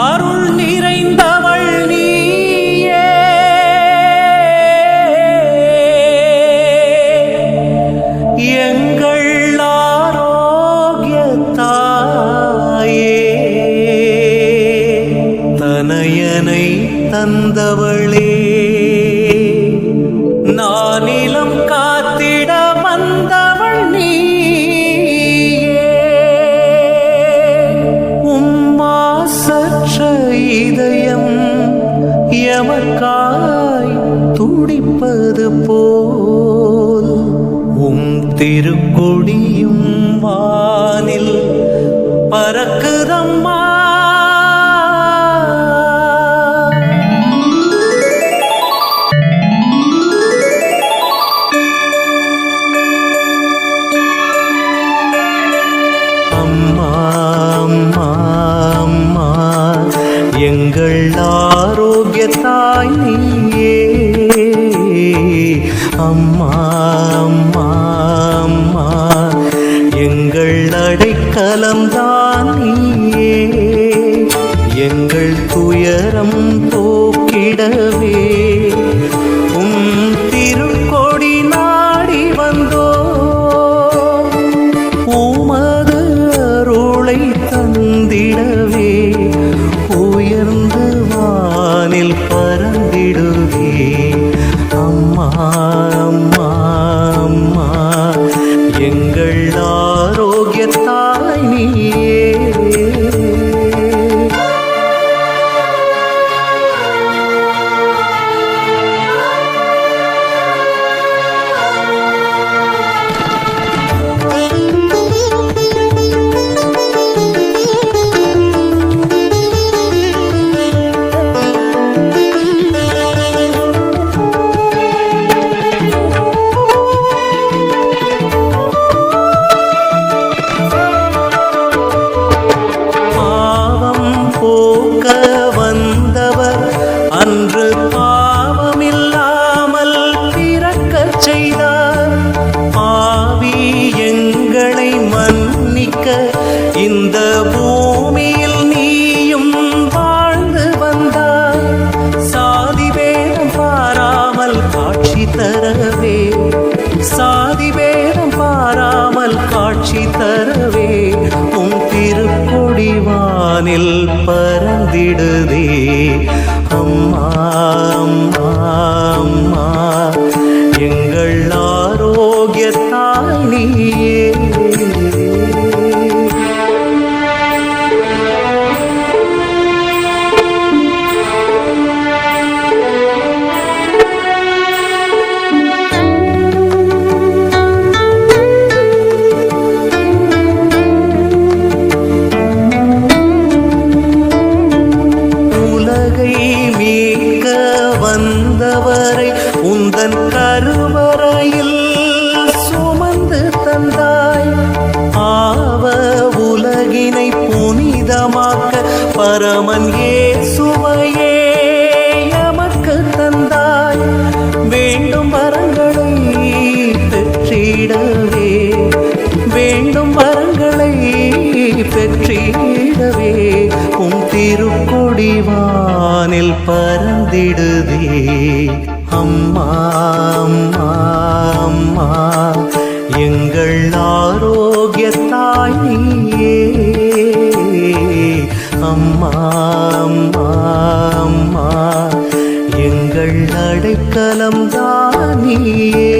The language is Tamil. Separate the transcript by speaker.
Speaker 1: அருள் நிறைந்தவள் நீயே. எங்கள் ஆரோக்கிய தாயே தனையனை தந்தவளே. நானிலம் கா எமக்காய் துடிப்பது போல் உம் திருக்கொடியும் வானில் பறக்குதம்மா. போக்கிடவே இந்த பூமியில் நீயும் வாழ்ந்து வந்தாய். சாதி பேரம் பாராமல் காட்சி தரவே. சாதி பேரம் பாராமல் காட்சி தரவே. உன் திருக்கொடிவானில் பறந்திடுதே. அம்மா அம்மா அம்மா எங்கள் ஆரோக்கிய தாய் நீயே. வந்தவரை உந்தன் கருவறையில் சுமந்து தந்தாய். ஆவ உலகினை புனிதமாக்க பரமன் ஏ சுவையே எமக்கு தந்தாய். வேண்டும் வரங்களை பெற்றிடவே வேண்டும் வரங்களை பெற்றிடவே உம் திருக்கொடிவா வானில் பறந்திடுதே. அம்மா அம்மா அம்மா எங்கள் ஆரோக்கிய தாயே அம்மா அம்மா அம்மா எங்கள் அடைக்கலம் தானியே